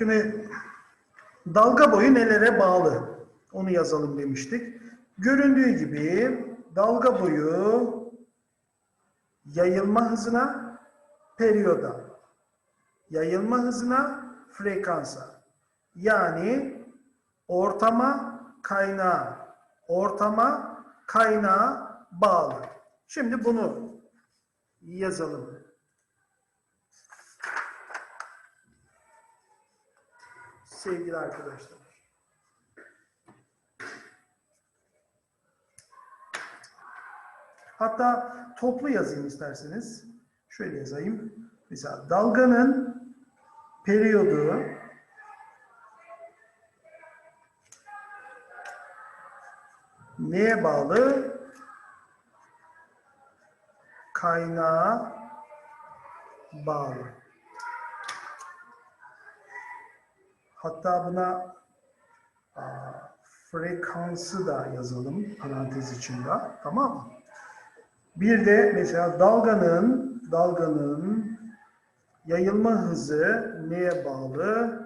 Şimdi dalga boyu nelere bağlı? Onu yazalım demiştik. Göründüğü gibi dalga boyu yayılma hızına, periyoda, yayılma hızına, frekansa. Yani ortama, kaynağa, ortama, kaynağa bağlı. Şimdi bunu yazalım. Sevgili arkadaşlar. Hatta toplu yazayım isterseniz. Şöyle yazayım. Mesela dalganın periyodu neye bağlı? Kaynağa bağlı. Hatta buna aa, frekansı da yazalım parantez içinde. Tamam mı? Bir de mesela dalganın dalganın yayılma hızı neye bağlı?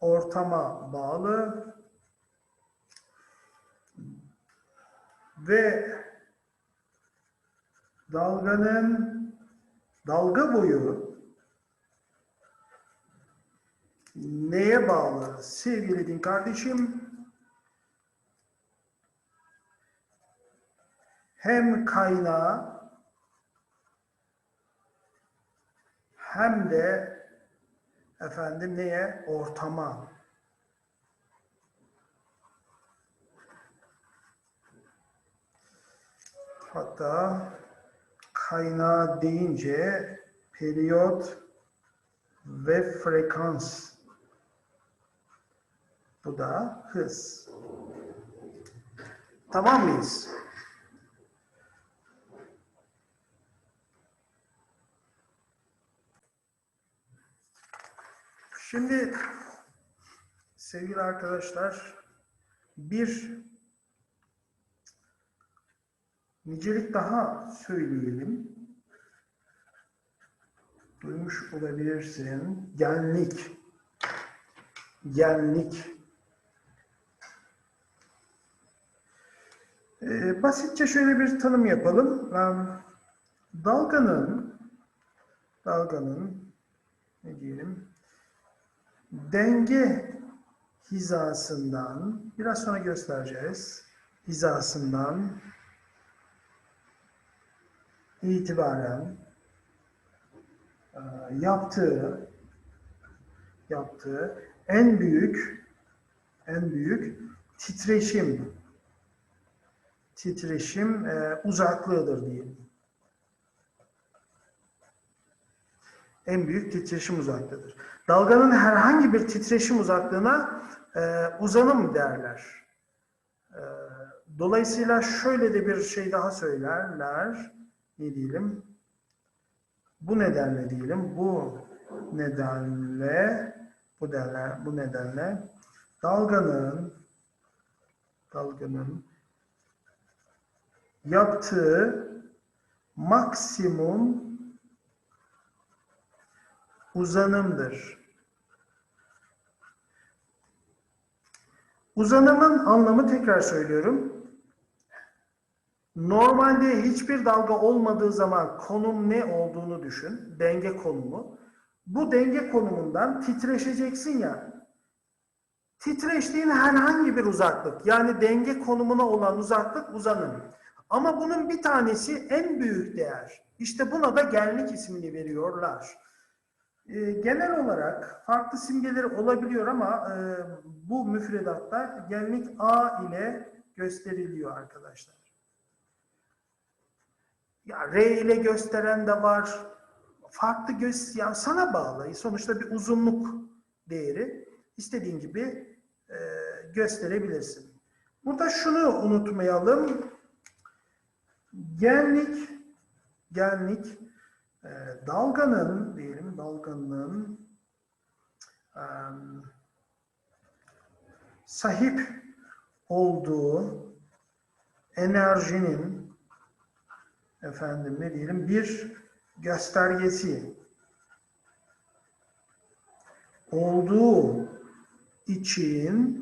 Ortama bağlı ve dalganın dalga boyu neye bağlı sevgili din kardeşim? Hem kaynağı hem de efendim neye? Ortama. Hatta kaynağı deyince periyot ve frekans. Bu da hız. Tamam mıyız? Şimdi sevgili arkadaşlar bir nicelik daha söyleyelim. Duymuş olabilirsin. Genlik. Genlik. Ee, basitçe şöyle bir tanım yapalım. Dalganın dalganın ne diyelim denge hizasından biraz sonra göstereceğiz. Hizasından itibaren e, yaptığı yaptığı en büyük en büyük titreşim titreşim e, uzaklığıdır diyelim. En büyük titreşim uzaklığıdır. Dalganın herhangi bir titreşim uzaklığına e, uzanım derler. E, dolayısıyla şöyle de bir şey daha söylerler. Ne diyelim? Bu nedenle diyelim, bu nedenle, bu nedenle, bu nedenle dalganın dalganın yaptığı maksimum uzanımdır. Uzanımın anlamı tekrar söylüyorum. Normalde hiçbir dalga olmadığı zaman konum ne olduğunu düşün. Denge konumu. Bu denge konumundan titreşeceksin ya. Titreştiğin herhangi bir uzaklık yani denge konumuna olan uzaklık uzanım. Ama bunun bir tanesi en büyük değer. İşte buna da genlik ismini veriyorlar. Ee, genel olarak farklı simgeleri olabiliyor ama e, bu müfredatta genlik A ile gösteriliyor arkadaşlar. Ya R ile gösteren de var. Farklı göz yani sana bağlı. Sonuçta bir uzunluk değeri istediğin gibi e, gösterebilirsin. Burada şunu unutmayalım. Genlik genlik e, dalganın diyelim dalganın e, sahip olduğu enerjinin efendim ne diyelim bir göstergesi olduğu için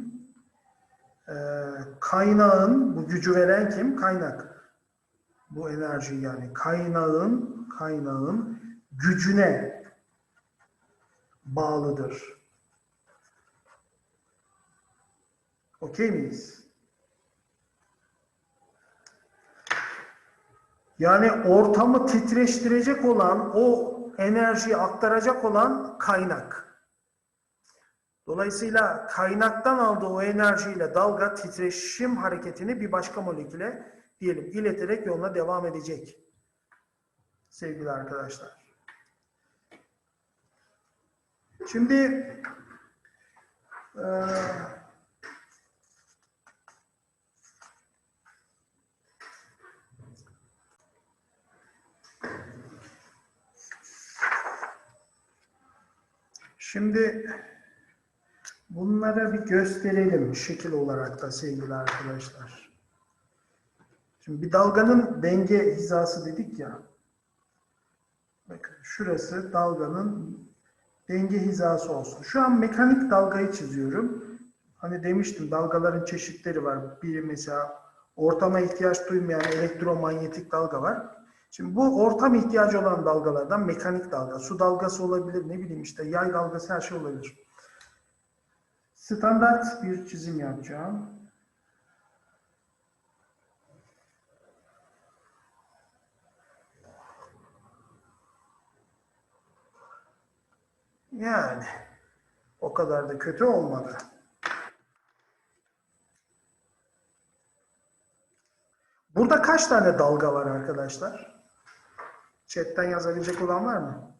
e, kaynağın bu gücü veren kim? Kaynak. Bu enerji yani kaynağın kaynağın gücüne bağlıdır. Okey miyiz? Yani ortamı titreştirecek olan, o enerjiyi aktaracak olan kaynak. Dolayısıyla kaynaktan aldığı o enerjiyle dalga titreşim hareketini bir başka moleküle diyelim ileterek yoluna devam edecek. Sevgili arkadaşlar. Şimdi eee Şimdi bunlara bir gösterelim şekil olarak da sevgili arkadaşlar. Şimdi bir dalganın denge hizası dedik ya. Bakın şurası dalganın denge hizası olsun. Şu an mekanik dalgayı çiziyorum. Hani demiştim dalgaların çeşitleri var. Biri mesela ortama ihtiyaç duymayan elektromanyetik dalga var. Şimdi bu ortam ihtiyacı olan dalgalardan mekanik dalga, su dalgası olabilir, ne bileyim işte yay dalgası her şey olabilir. Standart bir çizim yapacağım. Yani o kadar da kötü olmadı. Burada kaç tane dalga var arkadaşlar? Chatten yazabilecek olan var mı?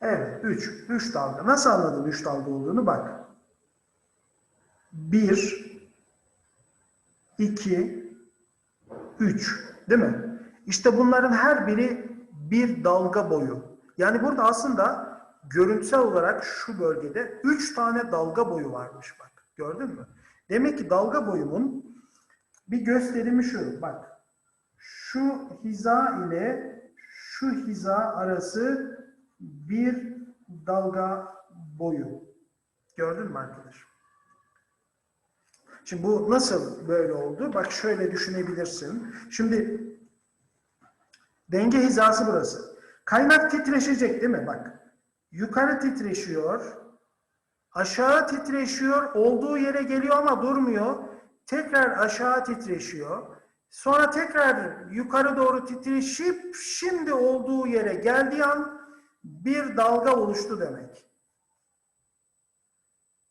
Evet, 3. 3 dalga. Nasıl anladın 3 dalga olduğunu? Bak. 1 2 3. Değil mi? İşte bunların her biri bir dalga boyu. Yani burada aslında görüntüsel olarak şu bölgede 3 tane dalga boyu varmış bak. Gördün mü? Demek ki dalga boyumun bir gösterimi şu. Bak. Şu hiza ile şu hiza arası bir dalga boyu. Gördün mü arkadaş? Şimdi bu nasıl böyle oldu? Bak şöyle düşünebilirsin. Şimdi denge hizası burası. Kaynak titreşecek değil mi? Bak. Yukarı titreşiyor. Aşağı titreşiyor. Olduğu yere geliyor ama durmuyor. Tekrar aşağı titreşiyor. Sonra tekrar yukarı doğru titreşip şimdi olduğu yere geldiği an bir dalga oluştu demek.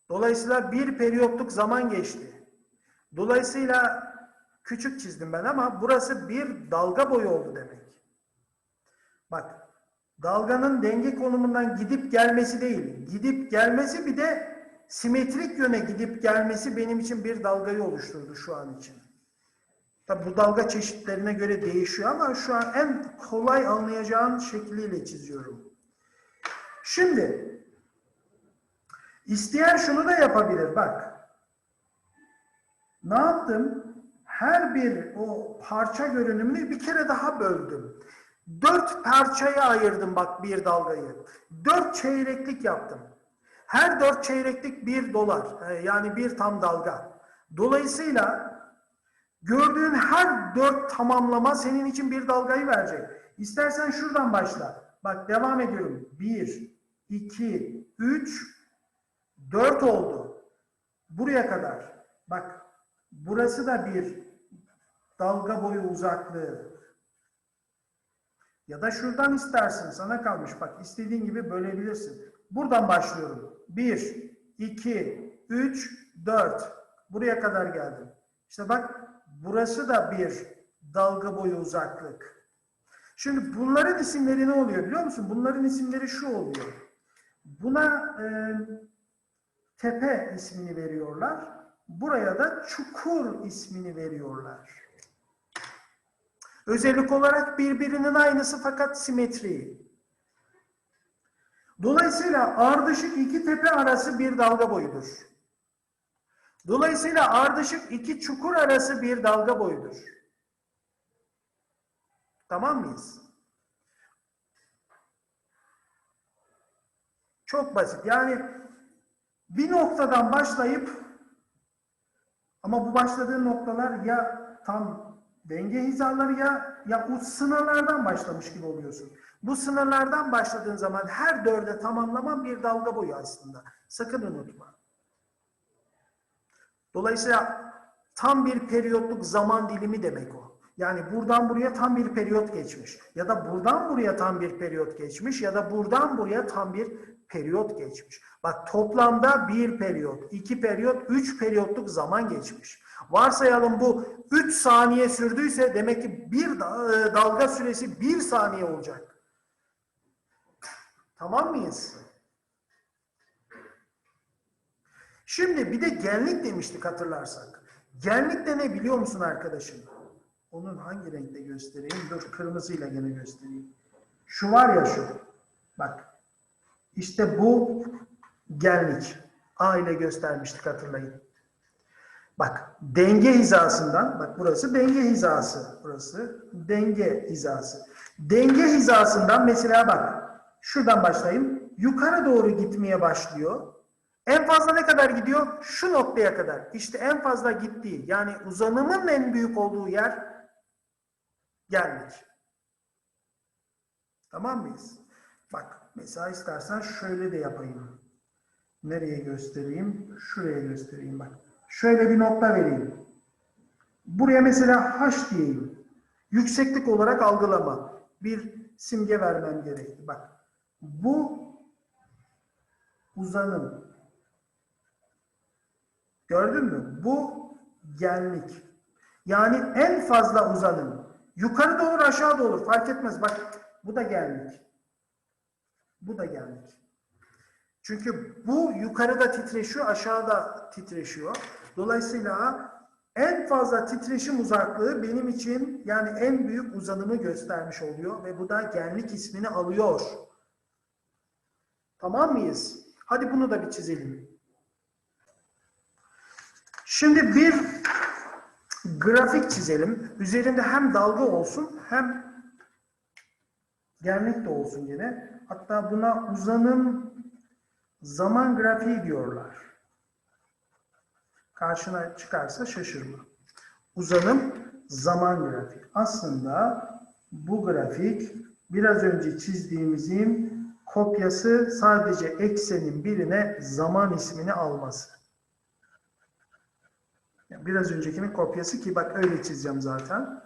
Dolayısıyla bir periyotluk zaman geçti. Dolayısıyla küçük çizdim ben ama burası bir dalga boyu oldu demek. Bak dalganın denge konumundan gidip gelmesi değil. Gidip gelmesi bir de simetrik yöne gidip gelmesi benim için bir dalgayı oluşturdu şu an için. Tabi bu dalga çeşitlerine göre değişiyor ama şu an en kolay anlayacağın şekliyle çiziyorum. Şimdi isteyen şunu da yapabilir bak. Ne yaptım? Her bir o parça görünümünü bir kere daha böldüm. Dört parçaya ayırdım bak bir dalgayı. Dört çeyreklik yaptım. Her dört çeyreklik bir dolar. e, Yani bir tam dalga. Dolayısıyla gördüğün her dört tamamlama senin için bir dalgayı verecek. İstersen şuradan başla. Bak devam ediyorum. Bir, iki, üç, dört oldu. Buraya kadar. Bak burası da bir dalga boyu uzaklığı. Ya da şuradan istersin. Sana kalmış. Bak istediğin gibi bölebilirsin. Buradan başlıyorum. 1, 2, 3, 4. Buraya kadar geldim. İşte bak burası da bir dalga boyu uzaklık. Şimdi bunların isimleri ne oluyor biliyor musun? Bunların isimleri şu oluyor. Buna e, tepe ismini veriyorlar. Buraya da çukur ismini veriyorlar. Özellik olarak birbirinin aynısı fakat simetri. Dolayısıyla ardışık iki tepe arası bir dalga boyudur. Dolayısıyla ardışık iki çukur arası bir dalga boyudur. Tamam mıyız? Çok basit. Yani bir noktadan başlayıp ama bu başladığın noktalar ya tam denge hizaları ya ya uç sınırlardan başlamış gibi oluyorsun. Bu sınırlardan başladığın zaman her dörde tamamlaman bir dalga boyu aslında. Sakın unutma. Dolayısıyla tam bir periyotluk zaman dilimi demek o. Yani buradan buraya tam bir periyot geçmiş. Ya da buradan buraya tam bir periyot geçmiş. Ya da buradan buraya tam bir periyot geçmiş. Bak toplamda bir periyot, iki periyot, üç periyotluk zaman geçmiş. Varsayalım bu 3 saniye sürdüyse demek ki bir e, dalga süresi 1 saniye olacak. Tamam mıyız? Şimdi bir de genlik demiştik hatırlarsak. Genlik de ne biliyor musun arkadaşım? Onun hangi renkte göstereyim? Dur kırmızıyla gene göstereyim. Şu var ya şu. Bak. İşte bu genlik. A ile göstermiştik hatırlayın. Bak denge hizasından, bak burası denge hizası. Burası denge hizası. Denge hizasından mesela bak şuradan başlayayım. Yukarı doğru gitmeye başlıyor. En fazla ne kadar gidiyor? Şu noktaya kadar. İşte en fazla gittiği yani uzanımın en büyük olduğu yer geldik. Tamam mıyız? Bak mesela istersen şöyle de yapayım. Nereye göstereyim? Şuraya göstereyim bak. Şöyle bir nokta vereyim. Buraya mesela H diyeyim. Yükseklik olarak algılama. Bir simge vermem gerekti. Bak. Bu uzanım. Gördün mü? Bu genlik. Yani en fazla uzanım. Yukarı da olur aşağı da olur. Fark etmez. Bak bu da genlik. Bu da genlik. Çünkü bu yukarıda titreşiyor, aşağıda titreşiyor. Dolayısıyla en fazla titreşim uzaklığı benim için yani en büyük uzanımı göstermiş oluyor ve bu da genlik ismini alıyor. Tamam mıyız? Hadi bunu da bir çizelim. Şimdi bir grafik çizelim. Üzerinde hem dalga olsun hem genlik de olsun yine. Hatta buna uzanım zaman grafiği diyorlar. Karşına çıkarsa şaşırma. Uzanım zaman grafiği. Aslında bu grafik biraz önce çizdiğimizin kopyası sadece eksenin birine zaman ismini alması. Biraz öncekinin kopyası ki bak öyle çizeceğim zaten.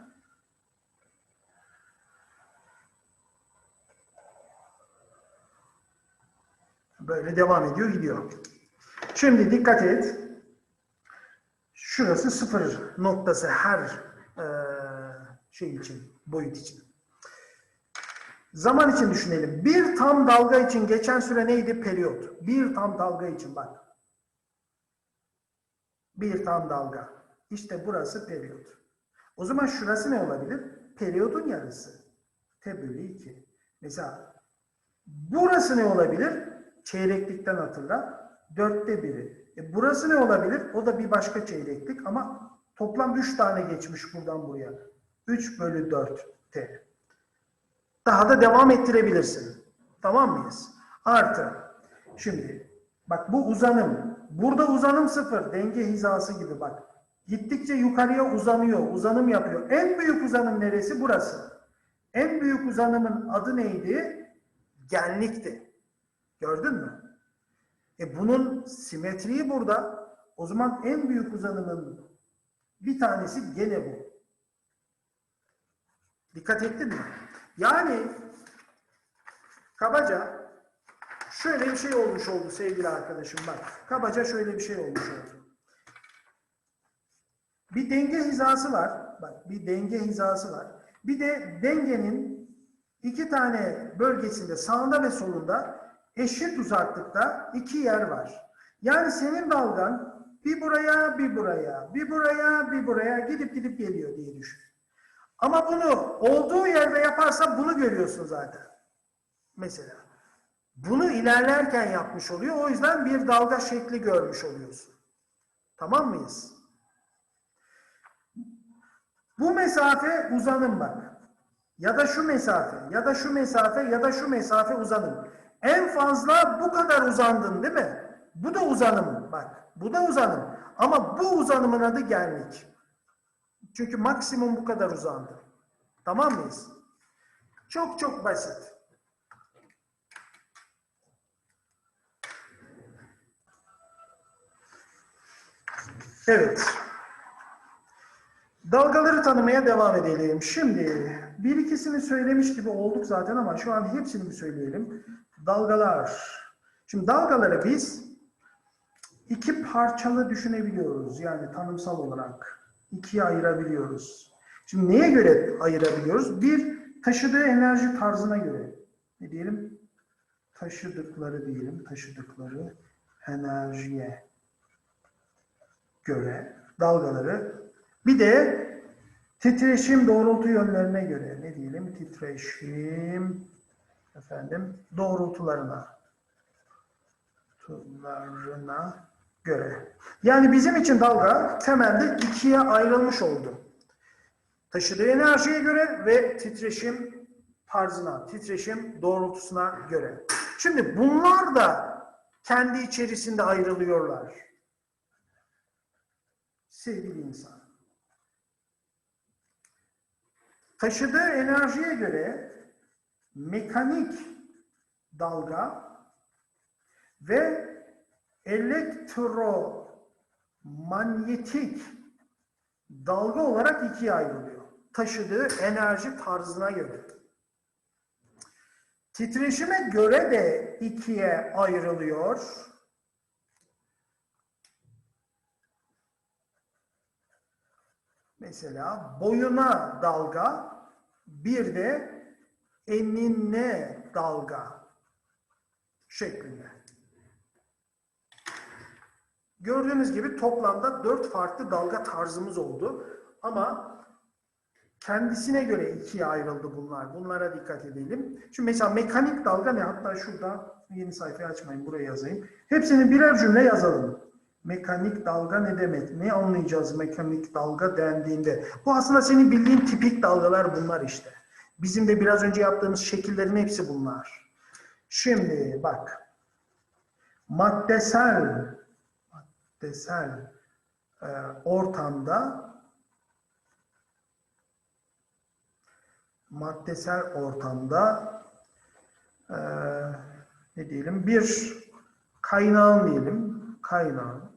Böyle devam ediyor gidiyor. Şimdi dikkat et. Şurası sıfır noktası her şey için, boyut için. Zaman için düşünelim. Bir tam dalga için geçen süre neydi? Periyot. Bir tam dalga için bak. Bir tam dalga. İşte burası periyot. O zaman şurası ne olabilir? Periyodun yarısı. T bölü 2. Mesela burası ne olabilir? Çeyreklikten hatırla. Dörtte biri. E burası ne olabilir? O da bir başka çeyreklik ama toplam 3 tane geçmiş buradan buraya. 3 bölü 4 T. Daha da devam ettirebilirsin. Tamam mıyız? Artı. Şimdi bak bu uzanım. Burada uzanım sıfır. Denge hizası gibi bak. Gittikçe yukarıya uzanıyor. Uzanım yapıyor. En büyük uzanım neresi? Burası. En büyük uzanımın adı neydi? Genlikti. Gördün mü? E bunun simetriği burada. O zaman en büyük uzanımın bir tanesi gene bu. Dikkat ettin mi? Yani kabaca şöyle bir şey olmuş oldu sevgili arkadaşım bak. Kabaca şöyle bir şey olmuş oldu. Bir denge hizası var. Bak bir denge hizası var. Bir de dengenin iki tane bölgesinde sağında ve solunda eşit uzaklıkta iki yer var. Yani senin dalgan bir buraya, bir buraya, bir buraya, bir buraya gidip gidip geliyor diye düşün. Ama bunu olduğu yerde yaparsa bunu görüyorsun zaten. Mesela. Bunu ilerlerken yapmış oluyor. O yüzden bir dalga şekli görmüş oluyorsun. Tamam mıyız? Bu mesafe uzanım bak. Ya da şu mesafe, ya da şu mesafe, ya da şu mesafe uzanım. En fazla bu kadar uzandın değil mi? Bu da uzanım bak. Bu da uzanım. Ama bu uzanımın adı gelmek. Çünkü maksimum bu kadar uzandı. Tamam mıyız? Çok çok basit. Evet. Dalgaları tanımaya devam edelim. Şimdi bir ikisini söylemiş gibi olduk zaten ama şu an hepsini bir söyleyelim. Dalgalar. Şimdi dalgaları biz iki parçalı düşünebiliyoruz. Yani tanımsal olarak ikiye ayırabiliyoruz. Şimdi neye göre ayırabiliyoruz? Bir, taşıdığı enerji tarzına göre. Ne diyelim? Taşıdıkları diyelim. Taşıdıkları enerjiye göre dalgaları. Bir de titreşim doğrultu yönlerine göre. Ne diyelim? Titreşim efendim doğrultularına doğrultularına göre. Yani bizim için dalga temelde ikiye ayrılmış oldu. Taşıdığı enerjiye göre ve titreşim tarzına, titreşim doğrultusuna göre. Şimdi bunlar da kendi içerisinde ayrılıyorlar. Sevgili insan. Taşıdığı enerjiye göre mekanik dalga ve elektromanyetik dalga olarak ikiye ayrılıyor. Taşıdığı enerji tarzına göre. Titreşime göre de ikiye ayrılıyor. Mesela boyuna dalga, bir de enine dalga şeklinde. Gördüğünüz gibi toplamda dört farklı dalga tarzımız oldu. Ama kendisine göre ikiye ayrıldı bunlar. Bunlara dikkat edelim. Şimdi mesela mekanik dalga ne? Hatta şurada yeni sayfayı açmayın. Buraya yazayım. Hepsini birer cümle yazalım. Mekanik dalga ne demek? Ne anlayacağız mekanik dalga dendiğinde? Bu aslında senin bildiğin tipik dalgalar bunlar işte. Bizim de biraz önce yaptığımız şekillerin hepsi bunlar. Şimdi bak. Maddesel maddesel e, ortamda maddesel ortamda e, ne diyelim bir kaynağın diyelim kaynağın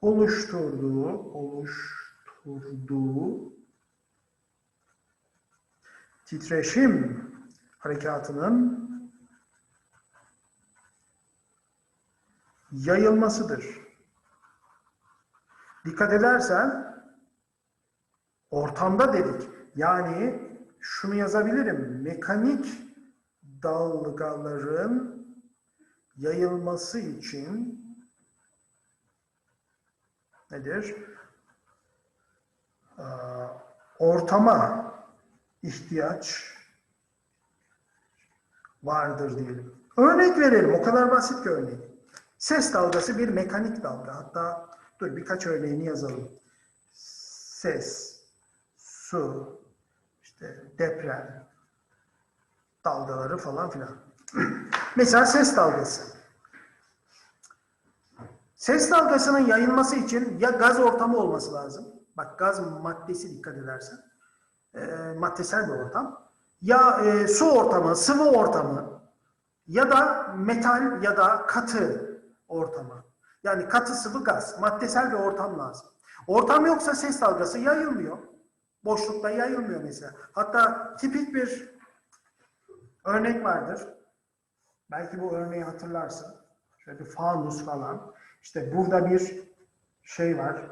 oluşturduğu oluşturduğu titreşim harekatının yayılmasıdır. Dikkat edersen ortamda dedik. Yani şunu yazabilirim. Mekanik dalgaların yayılması için nedir? Ee, ortama ihtiyaç vardır diyelim. Örnek verelim. O kadar basit ki örnek. Ses dalgası bir mekanik dalga. Hatta dur birkaç örneğini yazalım. Ses, su, işte deprem dalgaları falan filan. Mesela ses dalgası. Ses dalgasının yayılması için ya gaz ortamı olması lazım. Bak gaz maddesi dikkat edersen. E, maddesel bir ortam. Ya e, su ortamı, sıvı ortamı ya da metal ya da katı ortamı. Yani katı sıvı gaz. Maddesel bir ortam lazım. Ortam yoksa ses dalgası yayılmıyor. Boşlukta yayılmıyor mesela. Hatta tipik bir örnek vardır. Belki bu örneği hatırlarsın. Şöyle bir fanus falan. İşte burada bir şey var.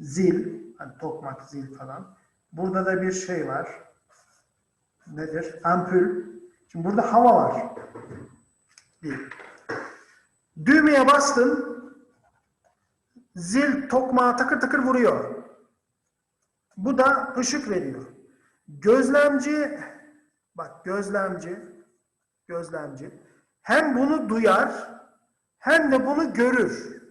Zil. Hani tokmak zil falan. Burada da bir şey var. Nedir? Ampul. Şimdi burada hava var. Bir. Düğmeye bastın. Zil tokmağa takır takır vuruyor. Bu da ışık veriyor. Gözlemci bak gözlemci gözlemci hem bunu duyar hem de bunu görür.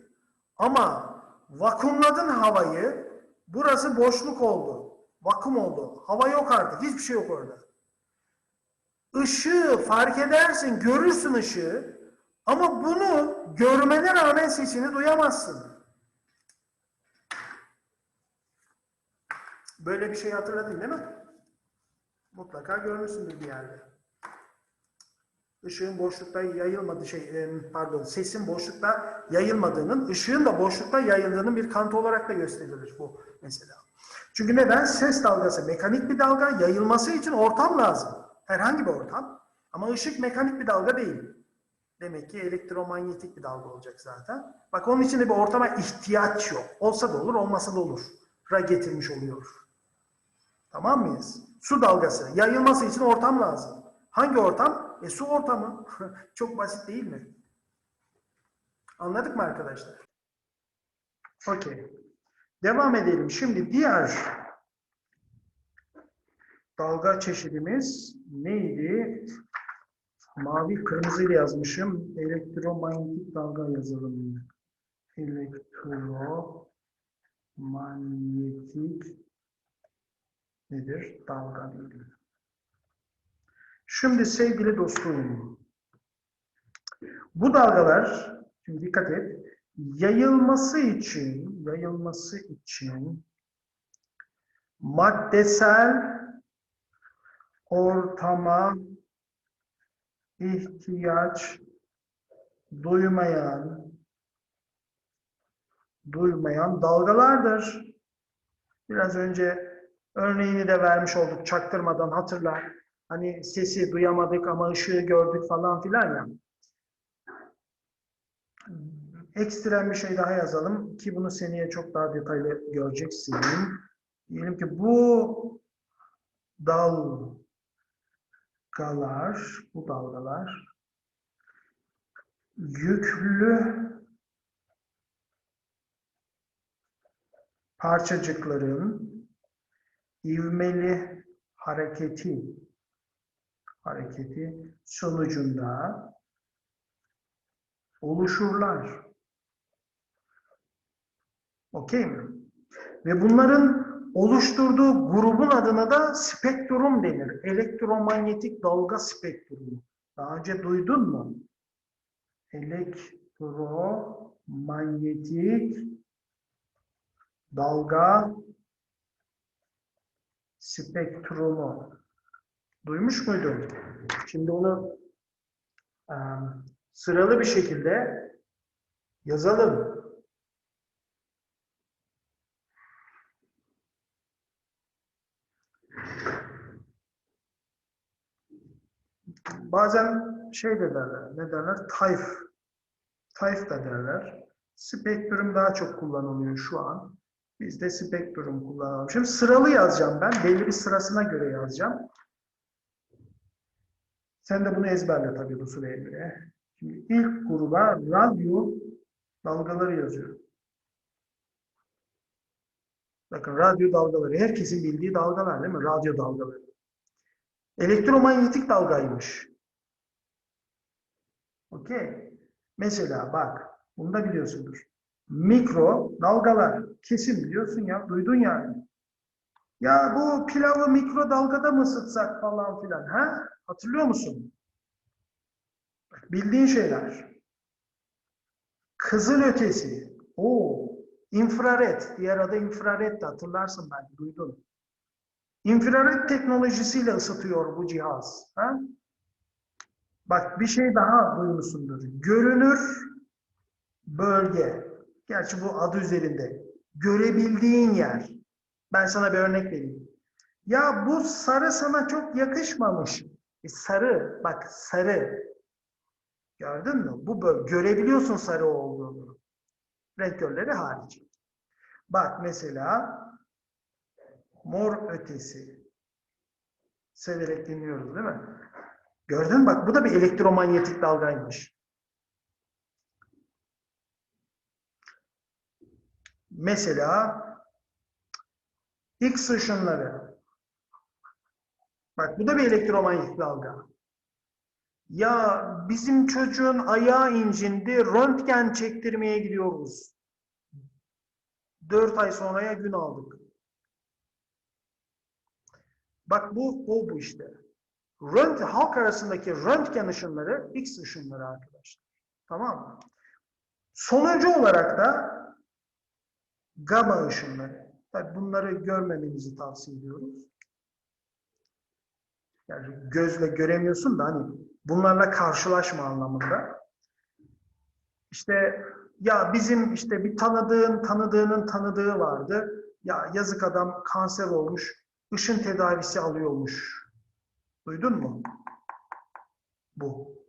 Ama Vakumladın havayı. Burası boşluk oldu. Vakum oldu. Hava yok artık. Hiçbir şey yok orada. Işığı fark edersin, görürsün ışığı. Ama bunu görmene rağmen sesini duyamazsın. Böyle bir şey hatırladın değil mi? Mutlaka görmüşsündür bir yerde. Işığın boşlukta yayılmadığı şey, pardon, sesin boşlukta yayılmadığının, ışığın da boşlukta yayıldığının bir kanıtı olarak da gösterilir bu mesela. Çünkü neden? Ses dalgası mekanik bir dalga, yayılması için ortam lazım. Herhangi bir ortam. Ama ışık mekanik bir dalga değil. Demek ki elektromanyetik bir dalga olacak zaten. Bak onun için de bir ortama ihtiyaç yok. Olsa da olur, olmasa da olur. Ra getirmiş oluyor. Tamam mıyız? Su dalgası. Yayılması için ortam lazım. Hangi ortam? E su ortamı. Çok basit değil mi? Anladık mı arkadaşlar? Okey. Devam edelim. Şimdi diğer dalga çeşidimiz neydi? Mavi kırmızıyla yazmışım. Elektromanyetik dalga yazalım. Elektromanyetik nedir? Dalga diyelim. Şimdi sevgili dostum, bu dalgalar, şimdi dikkat et, yayılması için, yayılması için maddesel ortama ihtiyaç duymayan duymayan dalgalardır. Biraz önce örneğini de vermiş olduk çaktırmadan hatırla. Hani sesi duyamadık ama ışığı gördük falan filan ya. Ekstrem bir şey daha yazalım ki bunu seneye çok daha detaylı göreceksin. Diyelim ki bu dalgalar, bu dalgalar yüklü parçacıkların ivmeli hareketi hareketi sonucunda oluşurlar. Okey mi? Ve bunların oluşturduğu grubun adına da spektrum denir. Elektromanyetik dalga spektrumu. Daha önce duydun mu? Elektromanyetik dalga spektrumu. Duymuş muydun? Şimdi onu e, sıralı bir şekilde yazalım. Bazen şey de derler, ne derler? Tayf. Tayf da derler. Spektrum daha çok kullanılıyor şu an. Biz de spektrum kullanalım. Şimdi sıralı yazacağım ben. Belli bir sırasına göre yazacağım. Sen de bunu ezberle tabii bu sıraya. Şimdi ilk gruba radyo dalgaları yazıyor. Bakın radyo dalgaları. Herkesin bildiği dalgalar değil mi? Radyo dalgaları. Elektromanyetik dalgaymış. Okey. Mesela bak. Bunu da biliyorsundur. Mikro dalgalar. Kesin biliyorsun ya. Duydun yani. Ya bu pilavı mikrodalgada mı ısıtsak falan filan. Ha? Hatırlıyor musun? Bildiğin şeyler. Kızıl ötesi. O infrared. Diğer adı infrared de hatırlarsın belki duydun. İnfrared teknolojisiyle ısıtıyor bu cihaz. Ha? Bak bir şey daha duymuşsundur. Görünür bölge. Gerçi bu adı üzerinde. Görebildiğin yer. Ben sana bir örnek vereyim. Ya bu sarı sana çok yakışmamış. E sarı, bak sarı. Gördün mü? Bu böyle. Görebiliyorsun sarı olduğunu. Renk körleri hariç. Bak mesela mor ötesi. Severek dinliyoruz değil mi? Gördün mü? Bak bu da bir elektromanyetik dalgaymış. Mesela X ışınları. Bak bu da bir elektromanyetik dalga. Ya bizim çocuğun ayağı incindi, röntgen çektirmeye gidiyoruz. 4 ay sonraya gün aldık. Bak bu o bu işte. Röntgen, halk arasındaki röntgen ışınları X ışınları arkadaşlar. Tamam mı? Sonuncu olarak da gamma ışınları. Tabii bunları görmemenizi tavsiye ediyoruz. Yani gözle göremiyorsun da hani bunlarla karşılaşma anlamında. İşte ya bizim işte bir tanıdığın tanıdığının tanıdığı vardı. Ya yazık adam kanser olmuş. ışın tedavisi alıyormuş. Duydun mu? Bu.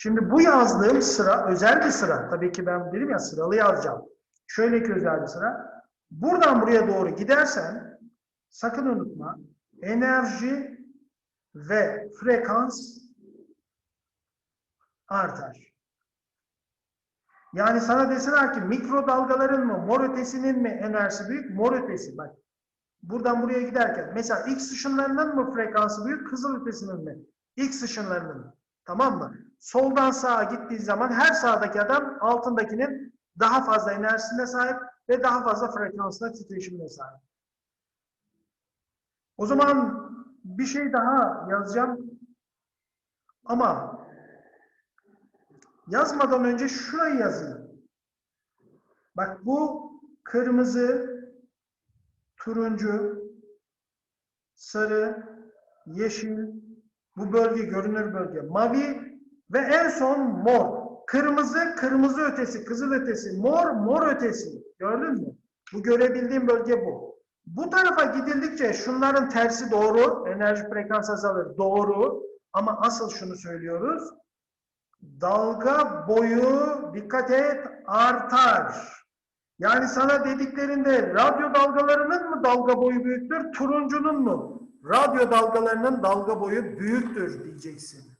Şimdi bu yazdığım sıra özel bir sıra. Tabii ki ben dedim ya sıralı yazacağım. Şöyle ki özel bir sıra. Buradan buraya doğru gidersen sakın unutma enerji ve frekans artar. Yani sana deseler ki mikrodalgaların mı, mor ötesinin mi enerjisi büyük? Mor ötesi bak. Buradan buraya giderken mesela X ışınlarının mı frekansı büyük, kızıl ötesinin mi? X ışınlarının. Tamam mı? Soldan sağa gittiği zaman her sağdaki adam altındakinin daha fazla enerjisine sahip ve daha fazla frekansına, titreşimine sahip. O zaman bir şey daha yazacağım. Ama yazmadan önce şurayı yazayım. Bak bu kırmızı, turuncu, sarı, yeşil, bu bölge görünür bölge, mavi ve en son mor. Kırmızı, kırmızı ötesi, kızıl ötesi, mor, mor ötesi. Gördün mü? Bu görebildiğim bölge bu. Bu tarafa gidildikçe şunların tersi doğru, enerji frekans azalır, doğru. Ama asıl şunu söylüyoruz. Dalga boyu, dikkat et, artar. Yani sana dediklerinde radyo dalgalarının mı dalga boyu büyüktür, turuncunun mu? Radyo dalgalarının dalga boyu büyüktür diyeceksin.